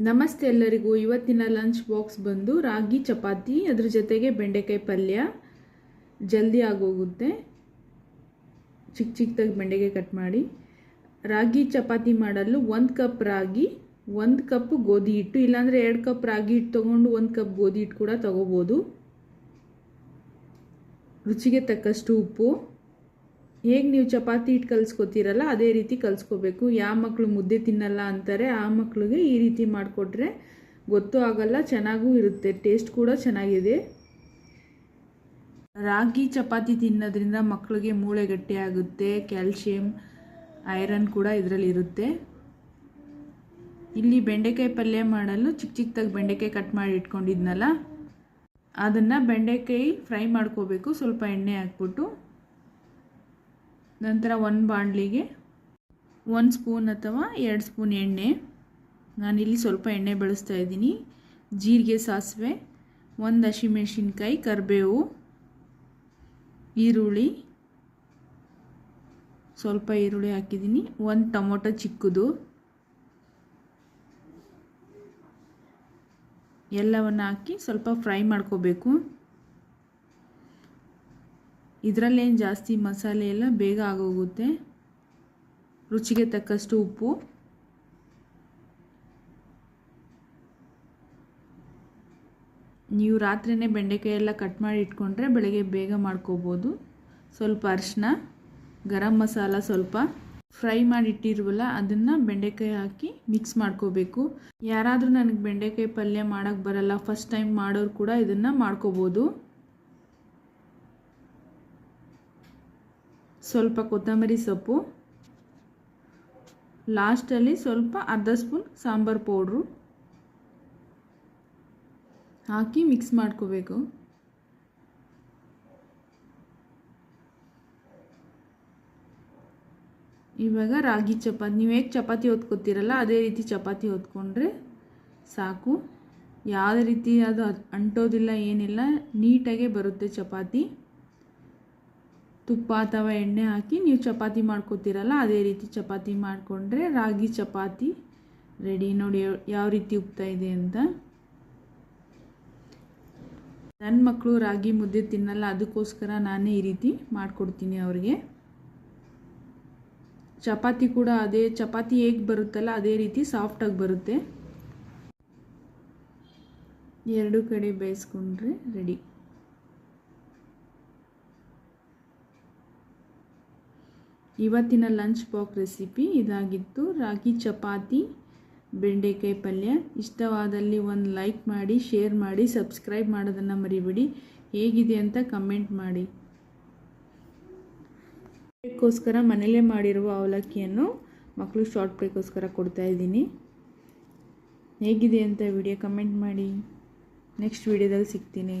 ನಮಸ್ತೆ ಎಲ್ಲರಿಗೂ. ಇವತ್ತಿನ ಲಂಚ್ ಬಾಕ್ಸ್ ಬಂದು ರಾಗಿ ಚಪಾತಿ, ಅದ್ರ ಜೊತೆಗೆ ಬೆಂಡೆಕಾಯಿ ಪಲ್ಯ. ಜಲ್ದಿ ಆಗೋಗುತ್ತೆ. ಚಿಕ್ಕ ಚಿಕ್ಕದಾಗಿ ಬೆಂಡೆಕಾಯಿ ಕಟ್ ಮಾಡಿ. ರಾಗಿ ಚಪಾತಿ ಮಾಡಲು ಒಂದು ಕಪ್ ರಾಗಿ, ಒಂದು ಕಪ್ ಗೋಧಿ ಹಿಟ್ಟು, ಇಲ್ಲಾಂದರೆ ಎರಡು ಕಪ್ ರಾಗಿ ಹಿಟ್ಟು ತೊಗೊಂಡು ಒಂದು ಕಪ್ ಗೋಧಿ ಹಿಟ್ಟು ಕೂಡ ತೊಗೋಬೋದು. ರುಚಿಗೆ ತಕ್ಕಷ್ಟು ಉಪ್ಪು. ಹೇಗೆ ನೀವು ಚಪಾತಿ ಹಿಟ್ಟು ಕಲಿಸ್ಕೊತೀರಲ್ಲ, ಅದೇ ರೀತಿ ಕಲಿಸ್ಕೋಬೇಕು. ಯಾವ ಮಕ್ಕಳು ಮುದ್ದೆ ತಿನ್ನಲ್ಲ ಅಂತಾರೆ, ಆ ಮಕ್ಕಳಿಗೆ ಈ ರೀತಿ ಮಾಡಿಕೊಟ್ರೆ ಗೊತ್ತೂ ಆಗಲ್ಲ, ಚೆನ್ನಾಗೂ ಇರುತ್ತೆ, ಟೇಸ್ಟ್ ಕೂಡ ಚೆನ್ನಾಗಿದೆ. ರಾಗಿ ಚಪಾತಿ ತಿನ್ನೋದ್ರಿಂದ ಮಕ್ಕಳಿಗೆ ಮೂಳೆ ಗಟ್ಟಿ ಆಗುತ್ತೆ, ಕ್ಯಾಲ್ಶಿಯಂ, ಐರನ್ ಕೂಡ ಇದರಲ್ಲಿ ಇರುತ್ತೆ. ಇಲ್ಲಿ ಬೆಂಡೆಕಾಯಿ ಪಲ್ಯ ಮಾಡಲು ಚಿಕ್ಕ ಚಿಕ್ಕದಾಗಿ ಬೆಂಡೆಕಾಯಿ ಕಟ್ ಮಾಡಿ ಇಟ್ಕೊಂಡಿದ್ನಲ್ಲ, ಅದನ್ನು ಬೆಂಡೆಕಾಯಿ ಫ್ರೈ ಮಾಡ್ಕೋಬೇಕು, ಸ್ವಲ್ಪ ಎಣ್ಣೆ ಹಾಕ್ಬಿಟ್ಟು. ನಂತರ ಒಂದು ಬಾಣಲಿಗೆ ಒಂದು ಸ್ಪೂನ್ ಅಥವಾ ಎರಡು ಸ್ಪೂನ್ ಎಣ್ಣೆ. ನಾನಿಲ್ಲಿ ಸ್ವಲ್ಪ ಎಣ್ಣೆ ಬಳಸ್ತಾ ಇದ್ದೀನಿ. ಜೀರಿಗೆ, ಸಾಸಿವೆ, ಒಂದು ಹಸಿಮೆಣ್ಸಿನ್ಕಾಯಿ, ಕರಿಬೇವು, ಈರುಳ್ಳಿ. ಸ್ವಲ್ಪ ಈರುಳ್ಳಿ ಹಾಕಿದ್ದೀನಿ. ಒಂದು ಟೊಮೊಟೊ ಚಿಕ್ಕದು. ಎಲ್ಲವನ್ನು ಹಾಕಿ ಸ್ವಲ್ಪ ಫ್ರೈ ಮಾಡ್ಕೋಬೇಕು. ಇದರಲ್ಲೇನು ಜಾಸ್ತಿ ಮಸಾಲೆ ಎಲ್ಲ ಬೇಗ ಆಗೋಗುತ್ತೆ. ರುಚಿಗೆ ತಕ್ಕಷ್ಟು ಉಪ್ಪು. ನೀವು ರಾತ್ರಿಯೇ ಬೆಂಡೆಕಾಯಿ ಎಲ್ಲ ಕಟ್ ಮಾಡಿ ಇಟ್ಕೊಂಡ್ರೆ ಬೆಳಗ್ಗೆ ಬೇಗ ಮಾಡ್ಕೋಬೋದು. ಸ್ವಲ್ಪ ಅರಿಶಿನ, ಗರಂ ಮಸಾಲ ಸ್ವಲ್ಪ. ಫ್ರೈ ಮಾಡಿ ಇಟ್ಟಿರುವಲ್ಲ, ಅದನ್ನು ಬೆಂಡೆಕಾಯಿ ಹಾಕಿ ಮಿಕ್ಸ್ ಮಾಡ್ಕೋಬೇಕು. ಯಾರಾದರೂ ನನಗೆ ಬೆಂಡೆಕಾಯಿ ಪಲ್ಯ ಮಾಡೋಕ್ಕೆ ಬರಲ್ಲ ಫಸ್ಟ್ ಟೈಮ್ ಮಾಡೋರು ಕೂಡ ಇದನ್ನು ಮಾಡ್ಕೋಬೋದು. ಸ್ವಲ್ಪ ಕೊತ್ತಂಬರಿ ಸೊಪ್ಪು. ಲಾಸ್ಟಲ್ಲಿ ಸ್ವಲ್ಪ ಅರ್ಧ ಸ್ಪೂನ್ ಸಾಂಬಾರು ಪೌಡ್ರು. ಹಾಕಿ ಮಿಕ್ಸ್ ಮಾಡ್ಕೋಬೇಕು. ಇವಾಗ ರಾಗಿ ಚಪಾತಿ, ನೀವು ಹೇಗೆ ಚಪಾತಿ ಹೊತ್ಕೋತೀರಲ್ಲ ಅದೇ ರೀತಿ ಚಪಾತಿ ಹೊತ್ಕೊಂಡ್ರೆ ಸಾಕು. ಯಾವುದೇ ರೀತಿ ಅದು ಅಂಟೋದಿಲ್ಲ, ಏನಿಲ್ಲ, ನೀಟಾಗೆ ಬರುತ್ತೆ ಚಪಾತಿ. ತುಪ್ಪ ಅಥವಾ ಎಣ್ಣೆ ಹಾಕಿ ನೀವು ಚಪಾತಿ ಮಾಡ್ಕೋತೀರಲ್ಲ, ಅದೇ ರೀತಿ ಚಪಾತಿ ಮಾಡಿಕೊಂಡ್ರೆ ರಾಗಿ ಚಪಾತಿ ರೆಡಿ ನೋಡಿ ಯಾವ ರೀತಿ ಉಪ್ತಾ ಇದೆ ಅಂತ. ನನ್ನ ಮಕ್ಕಳು ರಾಗಿ ಮುದ್ದೆ ತಿನ್ನಲ್ಲ, ಅದಕ್ಕೋಸ್ಕರ ನಾನೇ ಈ ರೀತಿ ಮಾಡಿಕೊಡ್ತೀನಿ ಅವ್ರಿಗೆ. ಚಪಾತಿ ಕೂಡ ಅದೇ, ಚಪಾತಿ ಹೇಗೆ ಬರುತ್ತಲ್ಲ ಅದೇ ರೀತಿ ಸಾಫ್ಟಾಗಿ ಬರುತ್ತೆ. ಎರಡು ಕಡೆ ಬೇಯಿಸ್ಕೊಂಡ್ರೆ ರೆಡಿ ಇವತ್ತಿನ ಲಂಚ್ ಬಾಕ್ಸ್ ರೆಸಿಪಿ ಇದಾಗಿತ್ತು. ರಾಗಿ ಚಪಾತಿ, ಬೆಂಡೆಕಾಯಿ ಪಲ್ಯ. ಇಷ್ಟವಾದಲ್ಲಿ ಒಂದು ಲೈಕ್ ಮಾಡಿ ಶೇರ್ ಮಾಡಿ ಸಬ್ಸ್ಕ್ರೈಬ್ ಮಾಡೋದನ್ನು ಮರಿಬಿಡಿ. ಹೇಗಿದೆ ಅಂತ ಕಮೆಂಟ್ ಮಾಡಿ. ಬ್ರೇಕ್ಗೋಸ್ಕರ ಮನೇಲೇ ಮಾಡಿರುವ ಅವಲಕ್ಕಿಯನ್ನು ಮಕ್ಕಳು ಶಾರ್ಟ್ ಬ್ರೇಕ್ಗೋಸ್ಕರ ಕೊಡ್ತಾ ಇದ್ದೀನಿ. ಹೇಗಿದೆ ಅಂತ ವಿಡಿಯೋ ಕಮೆಂಟ್ ಮಾಡಿ. ನೆಕ್ಸ್ಟ್ ವಿಡಿಯೋದಲ್ಲಿ ಸಿಗ್ತೀನಿ.